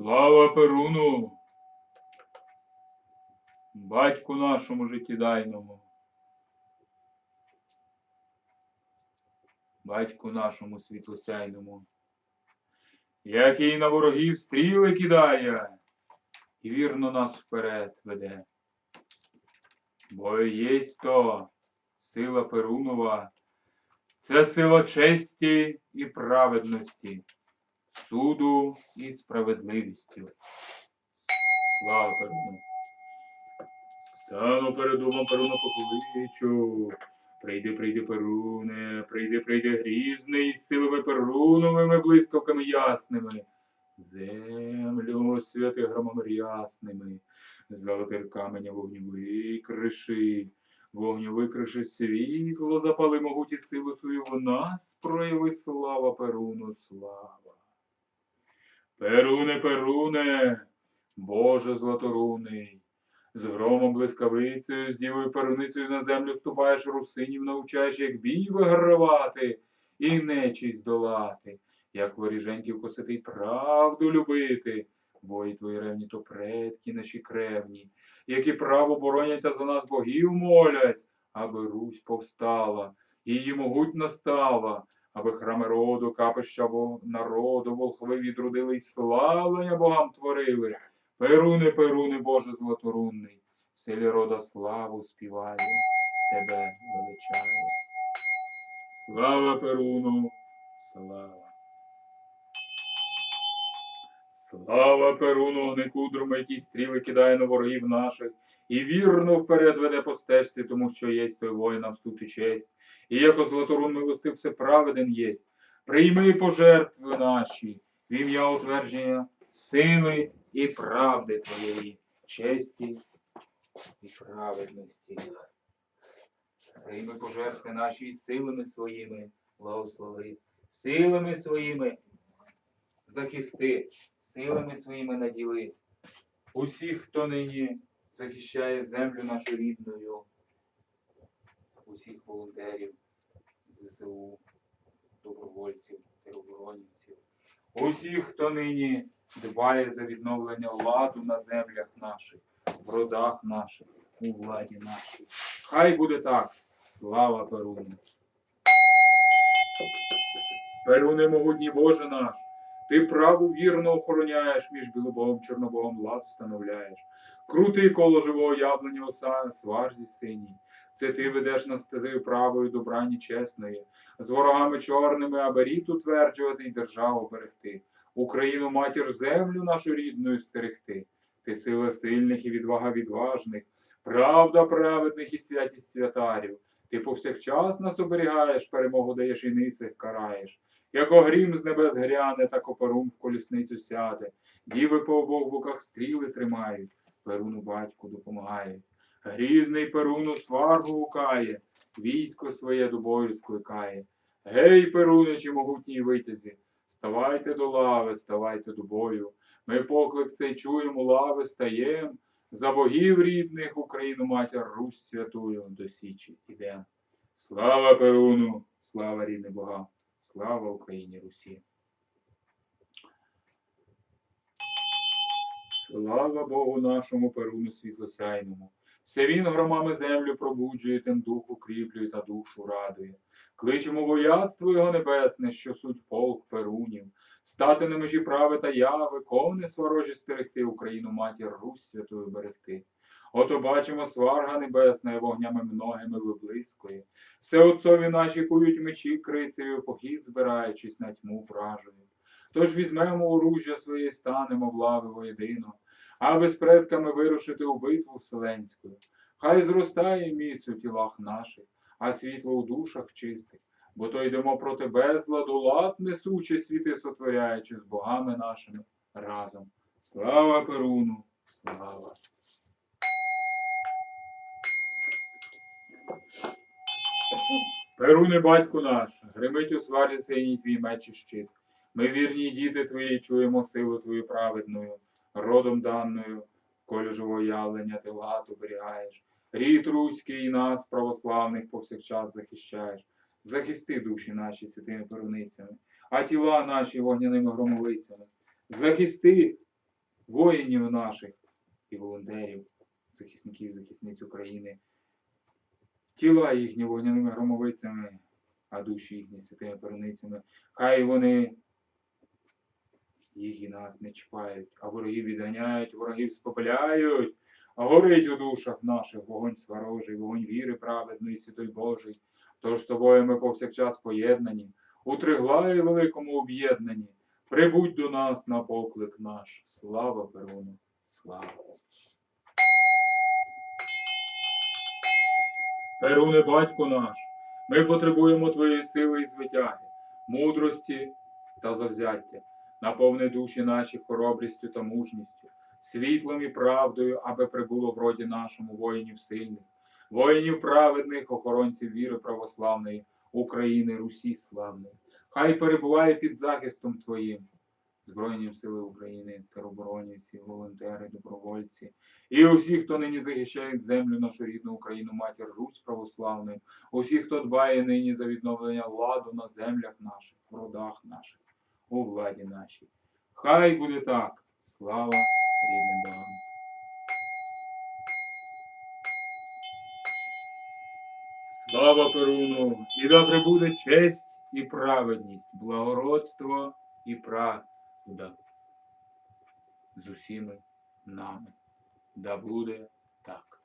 Слава Перуну, батьку нашому життєдайному, батьку нашому світлосяйному, який на ворогів стріли кидає і вірно нас вперед веде. Бо єсть то сила Перунова, це сила честі і праведності суду і справедливістю. Слава Перуну! Стану перед домом Перуна покличу. Прийди, прийди, Перуне, прийди, прийди грізний, з силами Перуновими блискавками ясними. Землю освяти громом рясними, золотих каменя вогню викриши, вогню викриши світло, запали могуті силу свою в нас, прояви слава Перуну, слава. Перуне, Перуне, Боже златоруний, з громом блискавицею, з дівою перуницею на землю ступаєш русинів, навчаєш, як бій вигравати і нечість долати, як воріженьків косити й правду любити. Бої твої ревні, то предки наші кревні, які право боронять та за нас богів молять, аби Русь повстала, і її могуть настала, аби храми роду, капища народу, волхви відродили й славлення богам творили. Перуни, перуни, Боже златорунний, в селі рода славу співаю, тебе величаю. Слава Перуну, слава. Слава Перуну, гникудрому, який стріли кидає на ворогів наших, і вірно вперед веде по стежці, тому що єсть той воїнам стут і честь. І яко златорун милостив всеправеден єсть. Прийми пожертви наші, в ім'я утвердження сили і правди Твоєї, честі і праведності. Прийми пожертви наші силами своїми, благослови, силами своїми захисти, силами своїми наділи. Усіх, хто нині захищає землю нашу рідною, усіх волонтерів, ЗСУ, добровольців, тероборонівців, усіх, хто нині дбає за відновлення ладу на землях наших, в родах наших, у владі нашій. Хай буде так. Слава Перуну! Перуне могутній Боже наш, ти праву вірно охороняєш, між білобогом чорнобогом лад встановляєш. Крутий коло живого яблуня оса, сварзі синій. Це ти ведеш нас стезею правою добрані чесної, з ворогами чорними, аби рід утверджувати й державу берегти. Україну матір землю нашу рідною стерегти. Ти сила сильних і відвага відважних, правда праведних і святість святарів. Ти повсякчас нас оберігаєш, перемогу даєш і ницих караєш. Як огрім з небес гряне, так оперун в колісницю сяде. Діви по обох боках стріли тримають, Перуну батьку допомагають. Грізний Перуну сваргу гукає, військо своє до бою скликає. Гей, Перуничі, могутній витязі, ставайте до лави, ставайте до бою. Ми поклик цей чуємо, лави стаєм. За богів рідних Україну матір Русь святую до Січі ідем. Слава Перуну, слава рідним богам! Слава Україні Русі! Слава Богу нашому Перуну світлосяйному! Все він громами землю пробуджує, тим дух укріплює та душу радує. Кличемо вояцтво його небесне, що суть полк Перунів, стати на межі прави та яви, кони сворожі стерегти, Україну матір Русь святою берегти. Ото бачимо сварга небесна, вогнями многими виблискує. Все отцові наші кують мечі крицею, похід збираючись на тьму вражою. Тож візьмемо оружжя своє, і станемо в лави воєдино, аби з предками вирушити у битву вселенську. Хай зростає міць у тілах наших, а світло у душах чистих, бо то йдемо проти безладу, лад несучи світи сотворяючи з богами нашими разом. Слава Перуну! Слава! Перуне, батьку наш, гримить у сварі синій твій меч і щит. Ми вірні діти твої, чуємо силу твою праведною, родом даною, колі живого явлення ти лад оберігаєш. Рід руський нас, православних, повсякчас захищаєш. Захисти душі наші святими перуницями, а тіла наші вогняними громовицями. Захисти воїнів наших і волонтерів, захисників, захисниць України. Тіла їхні вогняними громовицями, а душі їхні святими перуницями. Хай вони їх і нас не чіпають, а ворогів відганяють, ворогів спопиляють, а горить у душах наших вогонь сварожий, вогонь віри праведної, святой Божий. Тож з тобою ми повсякчас поєднані, у триглаї великому об'єднані. Прибудь до нас на поклик наш. Слава Перуну, слава! Перуне, батько наш, ми потребуємо Твоєї сили і звитяги, мудрості та завзяття. Наповни душі наші хоробрістю та мужністю, світлом і правдою, аби прибуло в роді нашому воїнів сильних, воїнів праведних, охоронців віри православної, України, Русі славної. Хай перебуває під захистом Твоїм. Збройні сили України, тероборонівці, волонтери, добровольці і усі, хто нині захищає землю нашу рідну Україну, матір Русь православну, усі, хто дбає нині за відновлення ладу на землях наших, в родах наших, у владі нашій. Хай буде так. Слава рідним богам. Слава Перуну! І да прибуде честь і праведність, благородство і правда з усіми нами. Да буде так.